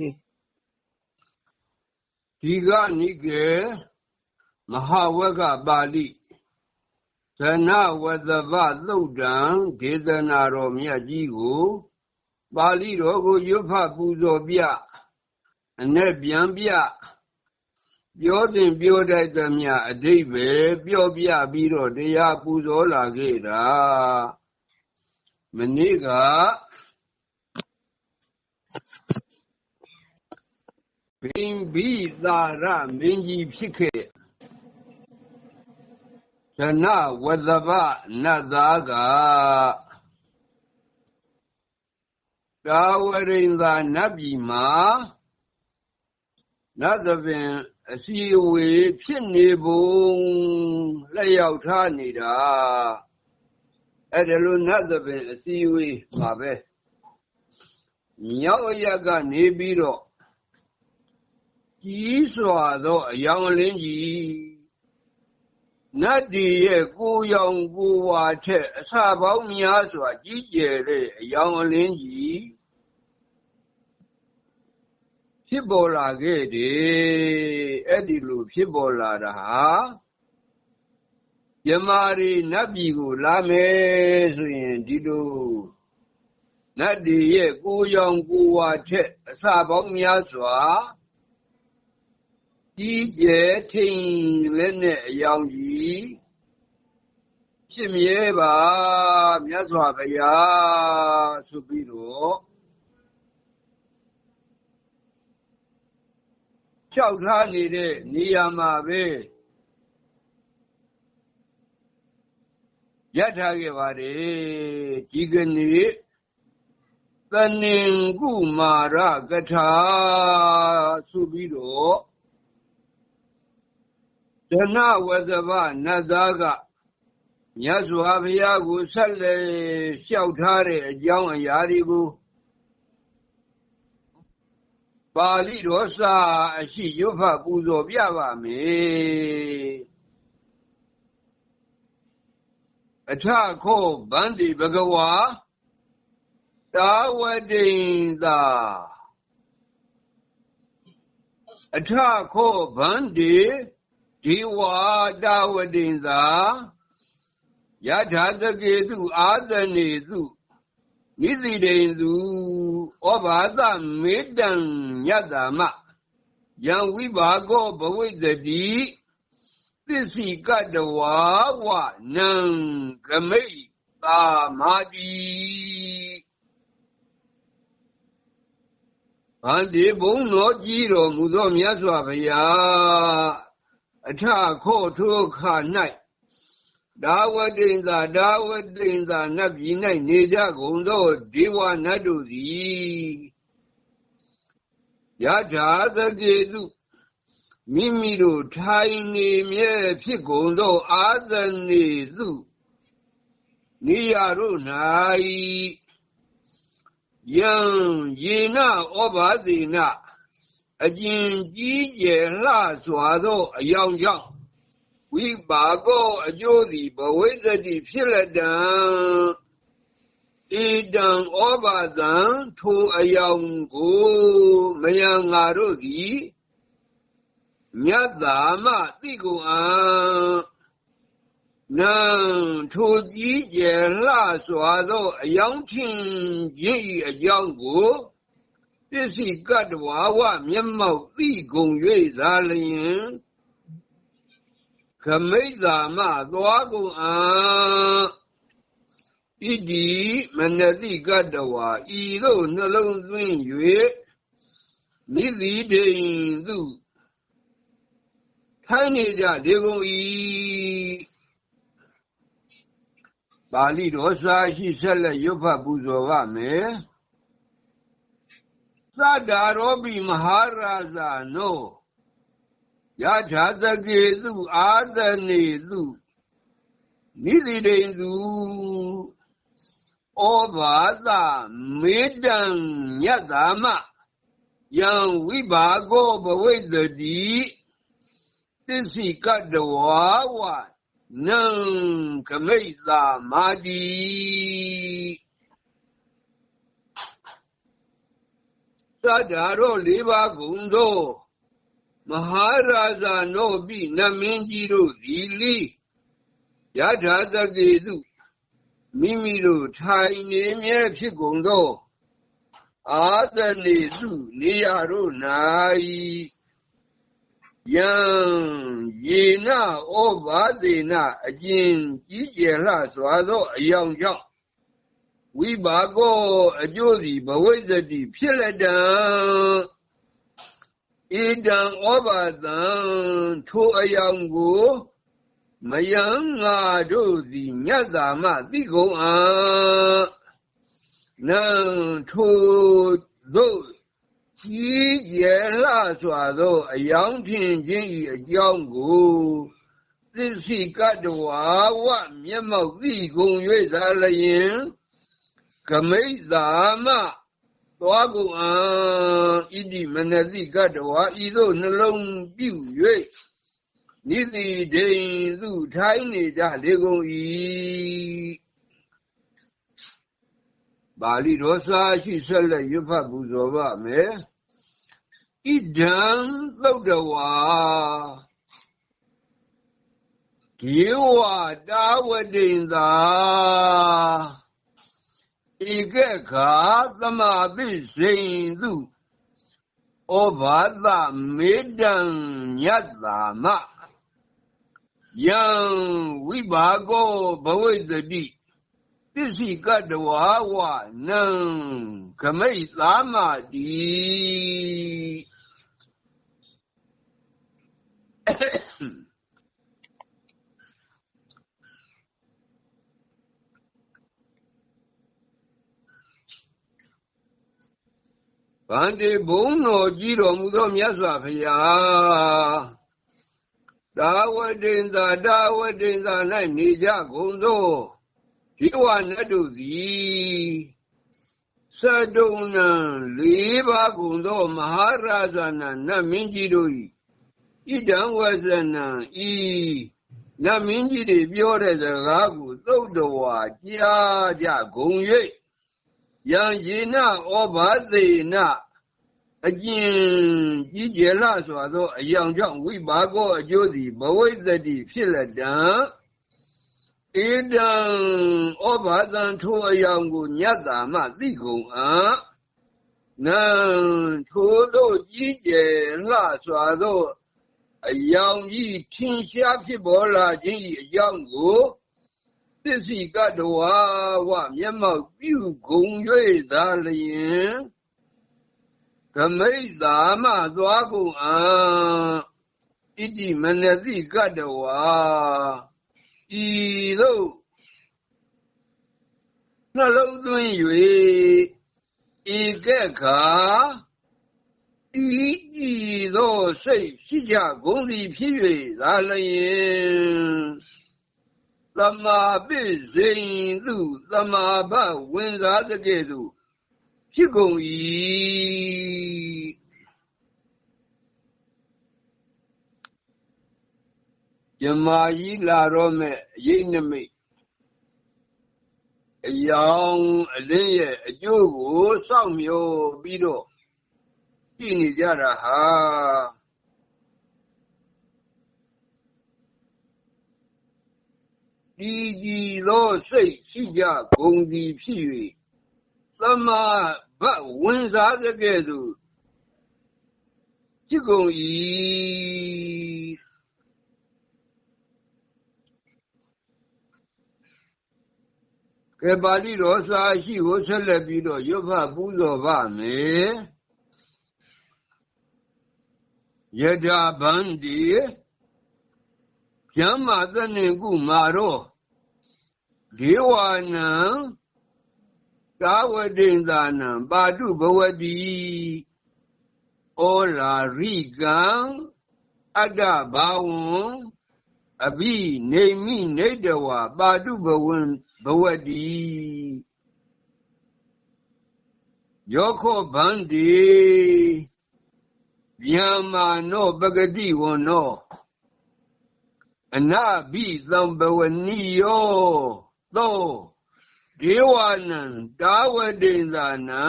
တယ်ဒီကနိကေမဟာဝကပါဠိဇနဝသဗသုတ်တံဒေသနာတော်မြတ်ကြီးကို ပါဠိတော်ကိုရွတ်ဖတ်ပူဇော်ပြအ내ပြန်ပြပြောတင်ပြောတတ်သမျှအတိတ်ပဲပြောပြပြီးတော့တရားပူဇော်လာခဲ့တာမနေ့က ဘိင်ဘိသာရမင်းကြီးဖြစ်ခဲ့ဇနဝသဗနတ်သားကတာဝရိန်သာနတ်ပြည်မှာနတ်သပင်အစီအဝေးဖြစ်နေပုံလက်ရောက်ထားနေတာအဲ့ဒါလို့နတ်သပင်အစီအဝေးမှာပဲမြောက်အရက်ကနေပြီးတော့ ကြီးစွာသောအယောင်လင်းကြီးနတ်ဒီရဲ့ကိုရောင်ကိုဝါထက်အစပေါင်းများစွာကြီးကျယ်တဲ့အယောင်လင်းကြီးဖြစ်ပေါ်လာခဲ့တယ်အဲ့ဒီလိုဖြစ်ပေါ်လာတာဟာယမာရီနတ်ပြည်ကိုလာမယ်ဆိုရင်ဒီလိုနတ်တွေရဲ့ကိုရောင်ကိုဝါထက်အစပေါင်းများစွာ ကြီးကျယ်ထိန်လက်နဲ့အယောင်ကြီးဖြစ်မြဲပါမြတ်စွာဘုရားဆိုပြီးတော့လျှောက်ထားနေတဲ့နေရာမှာပဲရထားခဲ့ပါတယ်ဒီကနေ့တဏင်ကုမာရကထာဆိုပြီးတော့ ဒနဝဇဗနတ်သားကမြတ်စွာဘုရားကိုဆက်လက်လျှောက်ထားတဲ့အကြောင်းအရာတွေကိုပါဠိတော်စာအရှိရွတ်ဖတ်ပူဇော်ပြပါမယ်အထခောဗန္တိဘဂဝါတာဝတိန်သာအထခောဗန္တိ ဒီဝါတာဝတိန်သာယထာသကေတုအာသနေတုနိသိတိန်သူဩဘာသမေတ္တံယတ္တမယံဝိဘာကောဘဝိတ္တိသစ္စိကတဝါဝနံကမိတ်သာမာတိဗန္တိဘုံတော်ကြီးတော်မူသောမြတ်စွာဘုရား အထခောထိုခါ၌ဒါဝတိန်သာဒါဝတိန်သာနတ်ပြည်၌နေကြကုန်သောဒေဝနတ်တို့သည်ယထာသကေတုမိမိတို့ထိုင်နေမြဲဖြစ်ကုန်သောအာသနေသူနေရတို့၌ယံယေနဩဘာဇေန အကျင်ကြီးကျယ်လှစွာသောအယောင်ကြောင့်ဝိပါကောအကျိုးသည်ဘဝိသတိဖြစ်လက်တံဣတံဩဘာသံထိုအယောင်ကိုမယံငါတို့သည်မြတ်သာမသိ ပစ္စည်းကတ္တဝါဝမျက်မှောက်သိကုန်၍သာလျင်ခမိတ်သာမသွားကုန်အာဣတိမနတိကတဝါဤသို့နှလုံးသွင်း၍နိတိတေသူထိုင်းနေကြဒေကုန်ဤပါဠိတော်စာရှိဆက်လက်ရွတ်ဖတ်ပူဇော်ပါမယ်သ တ္တာရောပိမဟာရာဇာနောယထာသကေသူအာသနေသူနိတိတေသူဩဘာသမေတ္တံညတ္တာမယံဝိဘာကောဘဝိတ္တိသစ္စိကတဝါဝနံကမိတ်သာမာတိ သတ္တာရောလေးပါးကုန်သောမဟာရာဇာနောပိနမင်းကြီးတို့သည်လီယထာတကေသူမိမိတို့ထိုင်နေမြဲဖြစ်ကုန်သောအာသနေစုနေရတို့၌ယံယေနဩဘာဒေနအကျဉ်ကြီးကျယ်လှစွာသောအယောင်ကြောင့် ဝိဘာကောအကျိုးစီဘဝိဇတိဖြစ်လက်တံဣဒံဩဘာတံထိုအယောင်ကိုမယံငါတို့စီမြတ်သာမသိကုန်အံနံထိုသို့ကြီးကျယ်လှစွာသောအယောင်ထင်ခြင်း၏အကြောင်းကိုသစ္စိကတဝါဝမျက်မှောက်သိကုန်၍သာလျင် ကမိတ်သာမသွားကုန်အံဣတိမနတိကတဝါဤသို့နှလုံးပြု၍နိတိဒိန်သူထိုင်းနေကြလေကုန်၏ပါဠိတော်စာရှိဆက်လက်ရွတ်ဖတ်ပူဇော်ပါမယ်ဣဒံသုတ်တဝါဒေဝတာဝတိန်သာ ဧကခာသမပိစိန်သူဩဘာသမေတ္တံညတ္တာမယံဝိဘာကောဘဝိတတိသစ္စိကတဝါဝနံခမိတ်သာမတိ ဗန္တိဘုံတော်ကြီးတော်မူသောမြတ်စွာဘုရားတာဝတိန်သာတာဝတိန်သာ၌နေကြကုန်သောဒီဝနတ်တို့သည်သတုံနံလေးပါးကုန်သောမဟာရာဇာနာနတ်မင်းကြီးတို့၏ဣဒံဝဇနံဤနတ်မင်းကြီးတွေပြောတဲ့စကားကိုသုတ်တော်ဝါကြားကြကုန်၍ ယံယေနဩဘာသေနအကျဉ်ကြီးကျယ်လှစွာသောအယောင်ကြောင့်ဝိပါကောအကျိုးသည်ဘဝိတ္တိဖြစ်လက်တံဧတံဩဘာသံထိုအယောင်ကိုညတ်တာမှသိကုန်အံနံထိုသောကြီးကျယ်လှစွာသောအယောင်ကြီးထင်ရှားဖြစ်ပေါ်လာခြင်း၏အကြောင်းကို သစ္စိကတဝါဝမျက်မှောက်ပြုကုန်၍သာလျင်ကမိတ်သာမသွားကုန်အံဣတိမနတိကတဝါဤသို့နှလုံးသွင်း၍ဧကခာဤဤသောစိတ်ရှိကြကုန်သည်ဖြစ်၍သာလျင် သမာပိစိန်သူသမာဘဝင်စားတကဲ့သို့ဖြစ်ကုန်၏ယမကြီးလာတော့မဲ့ရိတ်နမိတ်အယောင်အလင်းရဲ့အကျိုးကိုစောင့်မျှော်ပြီးတော့ကြည့်နေကြတာဟာ ဒီကြီးသောစိတ်ရှိကြဂုံဒီဖြစ်၍သမာဘဝင်စားတဲ့ကဲ့သို့ဖြစ်ကုန်၏ကဲပါဠိတော်စာရှိကိုဆက်လက်ပြီးတော့ရွတ်ဖတ်ပူဇော်ပါမယ်ယထာဗန္တိ ကျမ်းမာသနေကုမာရောဒေဝနံကာဝတိန်သာနံပါတုဘဝတိဩလာရိကံအတ္တဘာဝံအဘိနေမိနေတဝပါတုဘဝံဘဝတိယောခောဗန္တိဗျာမာနောပဂတိဝနော အနာဘိသံဘဝနိယောသောဒေဝနံတာဝတိန်သာနံ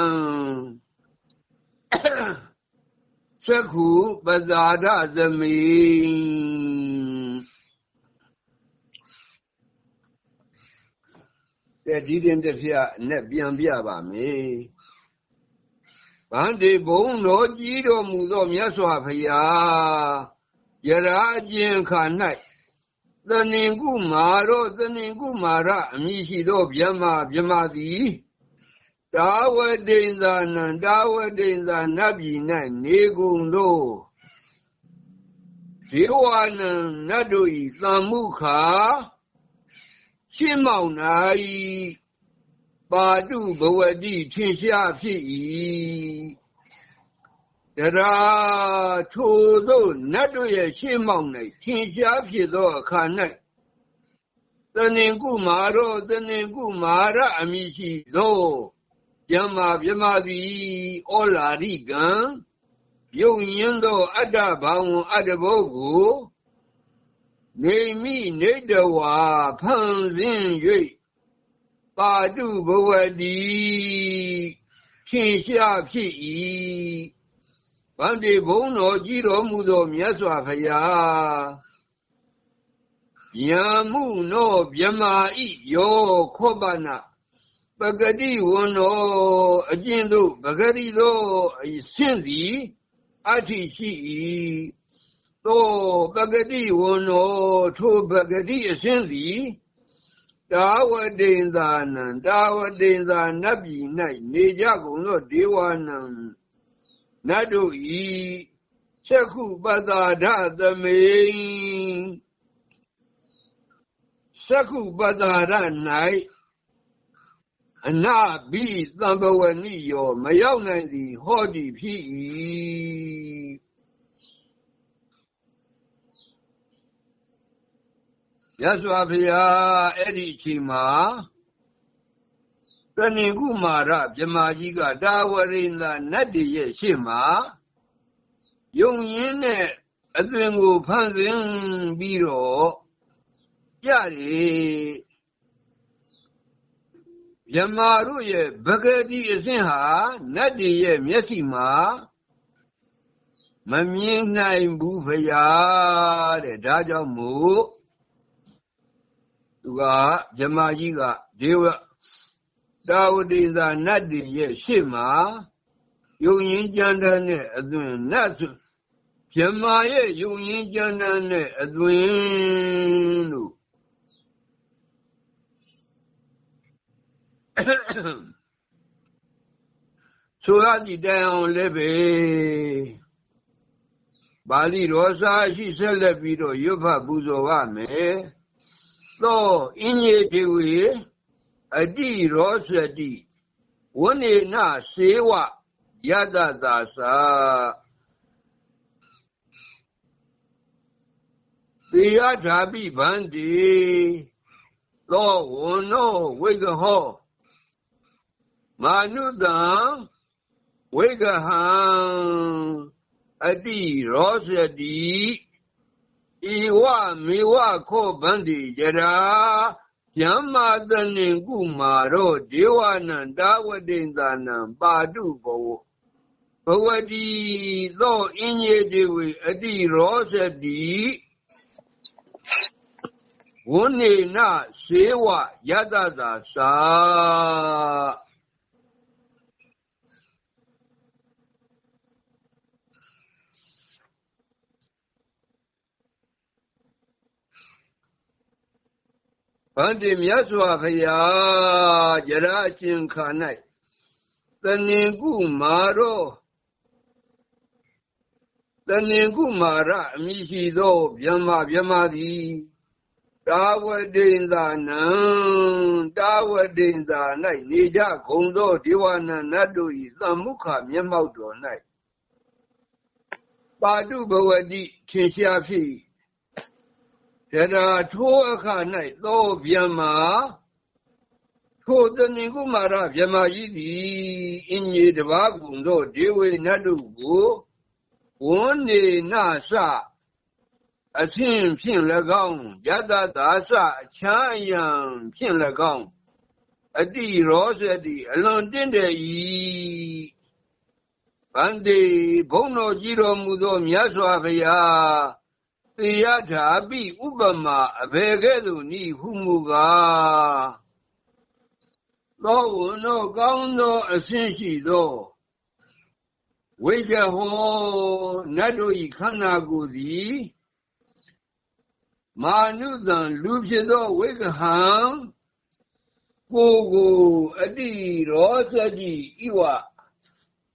သက္ခုပဇာဒသမိတဲ့ဒီတင်တစ်ဖြတ်နဲ့ပြန်ပြပါမယ်ဗန္ဒီဘုံတော်ကြီးတော်မူသောမြတ်စွာဘုရားယရာအကျင့်ခါ၌ သနင်ကုမာရောသနင်ကုမာရအမည်ရှိသောဗျမဗျမသည်တာဝတိန်သာနံတာဝတိန်သာနတ်ပြည်၌နေကုန်သောဇေဝနံနတ်တို့၏သံမှုခါရှင်းမောင်၌ပါတုဘဝတိထင်ရှားဖြစ်၏ တရာထိုသို့နတ်တို့ရဲ့ရှင်းမောင်၌ထင်ရှားဖြစ်သောအခါ၌သနင်ကုမာရောသနင်ကုမာရအမိရှိသောယမမြမသည်ဩလာရိကံယုံရင်သောအတ္တဘာဝအတ္တဘုကိုနေမိနေတဝါဖန်ဆင်း၍ပါတုဘဝတိဖြင့်ရှားဖြစ်၏ ဗန္တိဘုံတော်ကြည်တော်မူသောမြတ်စွာဘုရားယံမှုနောမြမာဤယောခောပနာပဂတိဝန္နောအကျဉ်သို့ပဂတိသောအဆင့်သည်အဋ္ဌိရှိ၏သောပဂတိဝန္နောထိုပဂတိအဆင့်သည်တာဝတိန်သာနံတာဝတိန်သာနတ်ပြည်၌နေကြကုန်သောဒေဝနံ နတ်တို့ဤချက်ခုပတ္တာဒသမိချက်ခုပတ္တာဒ၌အနာဘိသံဘဝနိယောမရောက်နိုင်သည်ဟောဒီဖြစ်၏ရသော်ဘုရားအဲ့ဒီအချိန်မှာ တဏိကုမာရမြမကြီးကတာဝရိန္ဒနတ်တည်းရဲ့ရှေ့မှာယုံရင်းနဲ့အသွင်ကိုဖန်ဆင်းပြီးတော့ကြတယ်မြမာတို့ရဲ့ဗဂတိအစဉ်ဟာနတ်တည်းရဲ့မျက်စိမှာမမြင်နိုင်ဘူးဖရာတဲ့ဒါကြောင့်မို့သူကဇမကြီးကဒေဝ တာဝတိသာနတ်တွေရဲ့ရှေ့မှာယုံရင်ကြမ်းတဲ့နဲ့အသွင်နတ်ဆိုဇမရဲ့ယုံရင်ကြမ်းတဲ့နဲ့အသွင်လို့ဆိုရစီတိုင်အောင်လည်းပဲပါဠိတော်စာရှိဆက်လက်ပြီးတော့ရွတ်ဖတ်ပူဇော်ရမယ်သောအင်းကြီးဒေဝေ အတိရောစတိဝနေနစေဝယတသာသာသေယဓာပိဗန္တိသောဝနောဝိကဟောမာနုတံဝိကဟံအတိရောစတိဤဝမေဝခောဗန္တိယရာ ယမ္မာတနင်ကုမာရောဒေဝနံတာဝတိန်သာနံပါတုဘောဘဝတိသောအင်းရေတေဝေအတိရောစတိဝုနေနစေဝယတသာသာ ဗန္တိမြတ်စွာဘုရားယရအချင်းခါ၌တဏင်ကုမာရောတဏင်ကုမာရအမိရှိသောဗျမဗျမသည်တာဝတိန်သာနံတာဝတိန်သာ၌နေကြဂုံသောဒေဝနန္နတ်တို့၏သံမုခမျက်မှောက်တော်၌ပါတုဘဝတိထင်ရှားဖြစ် တရာထိုအခါ၌သောဗျမထိုတဏိကုမာရဗျမကြီးသည်အင်းကြီးတပါးကုန်သောဒေဝေနတ်တို့ကိုဝန္နေနသအသင်ဖြင့်၎င်းယတသာသအချမ်းအယံဖြင့်၎င်းအတိရောစတိအလွန်တင့်တယ်ဤဗန္တိဘုန်းတော်ကြည်တော်မူသောမြတ်စွာဘုရား သေယထာပိဥပမာအဘေကဲ့သို့ဤဟုမူကားသောဝနောကောင်းသောအဆင့်ရှိသောဝိကြဟောနတ်တို့ဤခန္ဓာကိုယ်သည်မာနုသံလူဖြစ်သောဝိကဟံကိုကိုအတိရောစတိဤဝ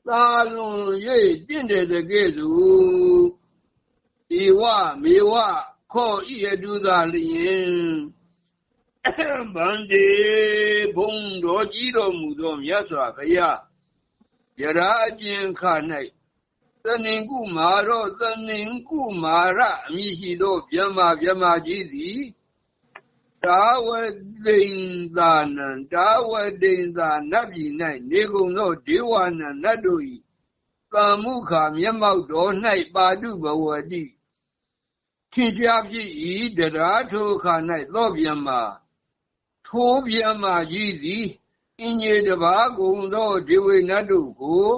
သာလွန်၍တင့်တယ်တကဲ့သို့ ဧဝမေဝခောဤအတုသာလျင်ဗန္တိဘုံတော်ကြီးတော်မူသောမြတ်စွာဘုရားယရာအကျဉ်ခ၌သနင်ကုမာရောသနင်ကုမာရအမည်ရှိသောဗျမဗျမကြီးသည်တာဝတိန်သာနံတာဝတိန်သာနတ်ပြည်၌နေကုန်သောဒေဝနံနတ်တို့၏ကံမှုခာမျက်မှောက်တော်၌ပါတုဘဝတိ ထင်ရှားဖြစ်၏တရားထိုခါ၌သောဗျမထိုဗျမကြီးသည်အင်းကြီးတပါးကုန်သောဒေဝနတ်တို့ကို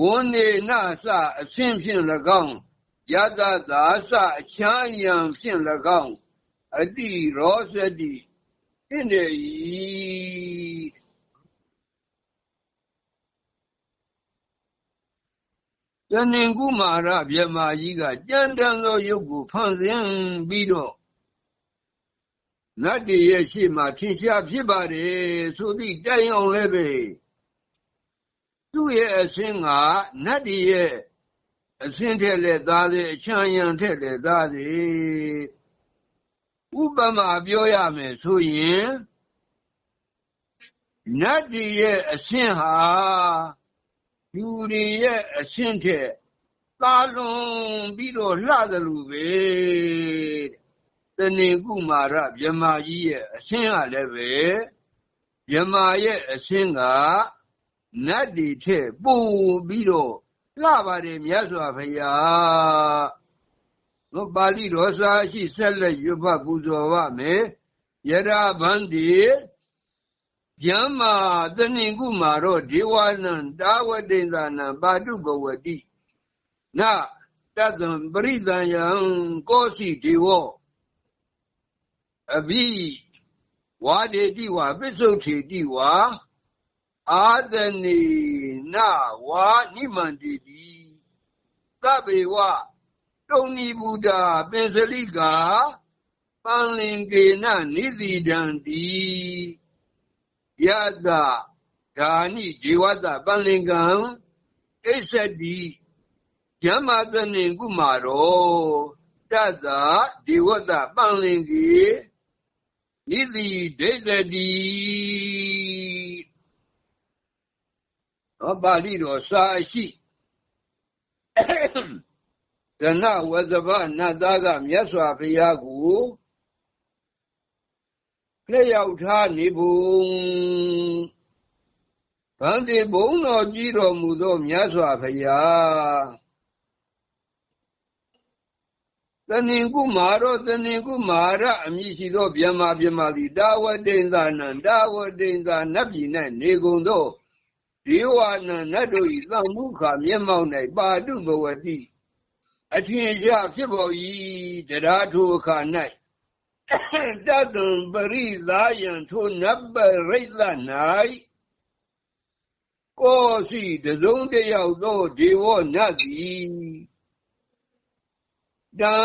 ဝန္နေနစအဆင့်ဖြင့်၎င်းယတသာစအချမ်းယံဖြင့်၎င်းအတိရောစတိတင့်တယ်ဤ တဏင်ကုမာရမြမကြီးကကြမ်းတမ်းသောရုပ်ကိုဖန်ဆင်းပြီးတော့နတ်တည်းရဲ့ရှေ့မှာထင်ရှားဖြစ်ပါတယ်ဆိုသည့်တိုင်အောင်လည်းပဲသူ့ရဲ့အဆင်းကနတ်တည်းရဲ့အဆင်းထက်လည်းသားလေအချမ်းရံထက်လည်းသားလေဥပမာပြောရမယ်ဆိုရင်နတ်တည်းရဲ့အဆင်းဟာ လူတွေရဲ့အဆင့်ထက် သာလွန်ပြီးတော့ လှတယ်လို့ပဲတဏင်ကုမာရမြမကြီးရဲ့အဆင့်ကလည်းပဲမြမရဲ့အဆင့်ကနတ်တွေထက်ပိုပြီးတော့လှပါတယ်မြတ်စွာဘုရားတို့ပါဠိတော်စာရှိဆက်လက်ရွတ်ဖတ်ပူဇော်ပါမယ်ယရာဗန္တိ ဗျမ္မာတဏိကုမာရောဒေဝနံတာဝတိသနံပါတုဘဝတိနတတံပရိသံယံကောစီဒေဝအဘိဝါဒေတိဝပစ္စုထေတိဝါအာသနေနဝါနိမန္တိတိသဗ္ဗေဝတုံနိဗုဒ္ဓပင်စလိကာပန္လင်ကေနနိတိတံတိ ယတဓာနိဒေဝတပန္လင်ကံဣစ္ဆတိယမသနေကုမာရောတတဒေဝတပန္လင်ကေနိတိဒိဋ္ဌတိဟောပါဠိတော်စာရှိကနဝဇဘနတ်သားကမြတ်စွာဘုရားကို လက်ရောက်ထားနေဖို့ဗန္တိဘုံတော်ကြီးတော်မူသောမြတ်စွာဘုရားတဏင်ကုမာရောတဏင်ကုမာရအမည်ရှိသောဗျမဗျမသည်တာဝတိန်သာနံတာဝတိန်သာနတ်ပြည်၌နေကုန်သောဒေဝနံနတ်တို့၏သံမှုခါမျက်မှောက်၌ပါတုဘဝတိအထင်ရှားဖြစ်ပေါ်၏တရားထိုအခါ၌ တတံပရိသာယံထိုနတ်ပရိသ၌ကိုစီတစုံတယောက်သောဒေဝနတ်သည်တံ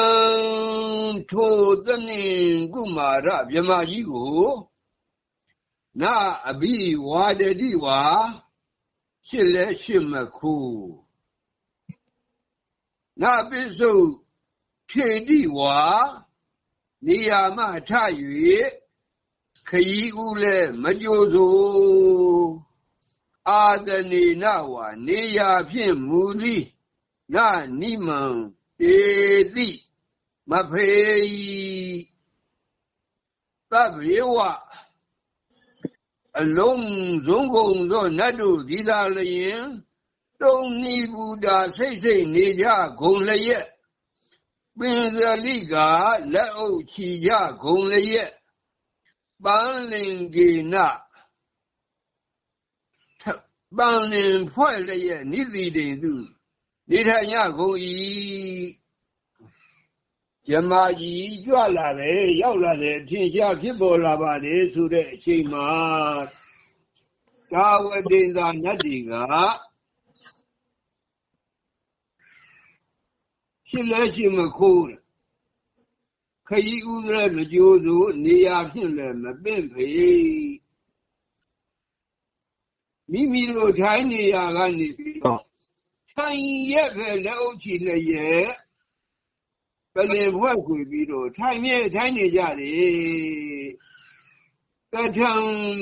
ထိုသနှင်ကုမာရမြမကြီးကိုနာအဘိဝါဒတိဝါရှစ်လဲရှစ်မခုနာပိစုဖြေတိဝါ နေရာမှထ၍ခရီးကူးလဲမကြိုဆိုအာတနေနဝါနေရာဖြင့်မူသည်နနိမံတေတိမဖေယသဗ္ဗေဝအလုံးစုံကုန်သောနတ်တို့ဒီသာလျင်တုံနိဗုဒ္ဓစိတ်စိတ်နေကြဂုံလျက် ပင်စလိကလက်အုပ်ချီကြဂုံလျက်ပန်းလင်ကေနပန်လင်ဖွဲ့လျက်နိတိတိန်သူနေထိုင်ရကုန်၏ယမကြီးကြွလာတယ်ရောက်လာတယ်အထင်ရှားဖြစ်ပေါ်လာပါလေဆိုတဲ့အချိန်မှာကာဝတိန်သာနတ်တွေက ဖြစ်လဲရှိမခိုးခရီးဥဒရမကြိုးစုနေရာဖြင့်လည်းမပင့်ဖေမိမိတို့ထိုင်းနေရာကနေပြီးတော့ထိုင်ရက်ပဲလက်အုပ်ချီလည်းရဲ့ပလင်ဘွက်ခွေပြီးတော့ထိုင်မြဲထိုင်နေကြတယ်ကထံ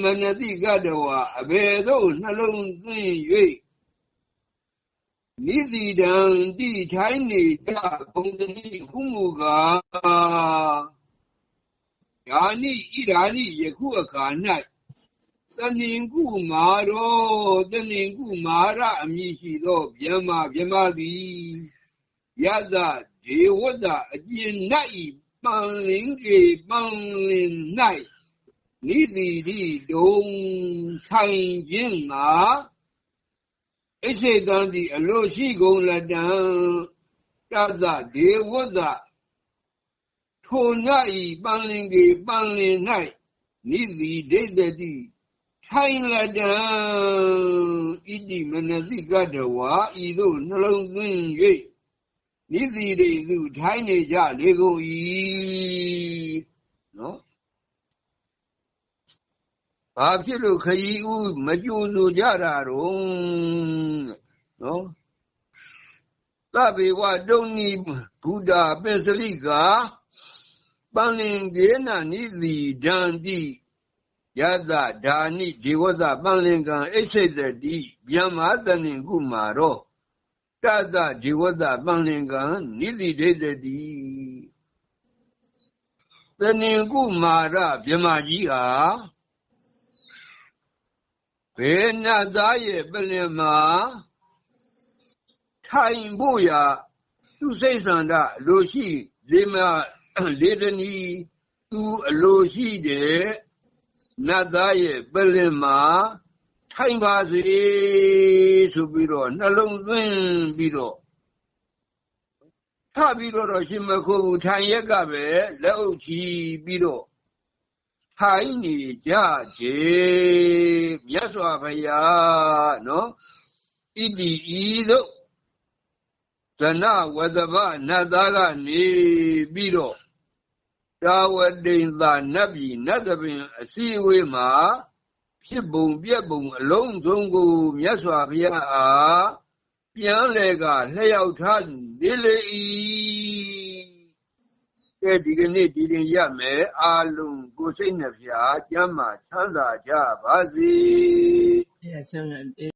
မနတိကတဝအဘေတို့နှလုံးသွင်း၍ နိတိတံတိထိုင်းနေကြဘုံတိဟုမူကားယာနိဣရာနိယခုအခါ၌တဏင်ကုမာရောတဏင်ကုမာရအမည်ရှိသောဗျမဗျမသည်ယသဒေဝတအကျဉ်၌ပန်လင်ကေပန်လင်၌နိတိတိတုံထိုင်ခြင်းမှာ အစ္စေတံတိအလိုရှိကုန်လတံတသဒေဝတထို၌ပန်လင်ကေပန်လင်၌နိတိဒိဋ္ဌတိထိုင်လတံဣတိမနတိကတဝါဤသို့နှလုံးသွင်း၍နိတိရိသူထိုင်နေကြလေကုန်၏နော် ဘာဖြစ်လို့ခရီးဦးမကြိုးလို့ကြတာတော့နော်သဗ္ဗေဝတုံနိဘုဒ္ဓပစ္စလိကပန္လင်ကေနနိတိဒန္တိယသဓာနိဒေဝသပန္လင်ကံအိစိတတိဗျမ္မာတဏင်ကုမာရောတသဒေဝသပန္လင်ကံနိတိဒိဋ္ဌတိတဏင်ကုမာရဗျမကြီးဟာ ဘေနတ်သားရဲ့ပလင်မှာထိုင်ဖို့ရာသူစိတ်ဆန္ဒအလိုရှိလေးမလေးတနီသူအလိုရှိတဲ့နတ်သားရဲ့ပလင်မှာထိုင်ပါစေဆိုပြီးတော့နှလုံးသွင်းပြီးတော့ထပြီးတော့ရှင်မခိုးဘူးထိုင်ရက်ကပဲလက်အုပ်ချီပြီးတော့ ထိုင်နေကြခြေမြတ်စွာဘုရားနော်ဣတိဤသို့ဇနဝတ္တဗနတ်သားကနေပြီးတော့တာဝတိန်သာနတ်ပြည်နတ်သဘင်အစည်းအဝေးမှာဖြစ်ပုံပြက်ပုံအလုံးစုံကိုမြတ်စွာဘုရားအားပြန်လေကလျှောက်ထားနေလေ၏ ကဲဒီကနေ့ဒီရင်ရမယ်အာလုံးကိုစိတ်နှဖျား ကျမ်းမာချမ်းသာကြပါစေဘုရားချမ်းသာ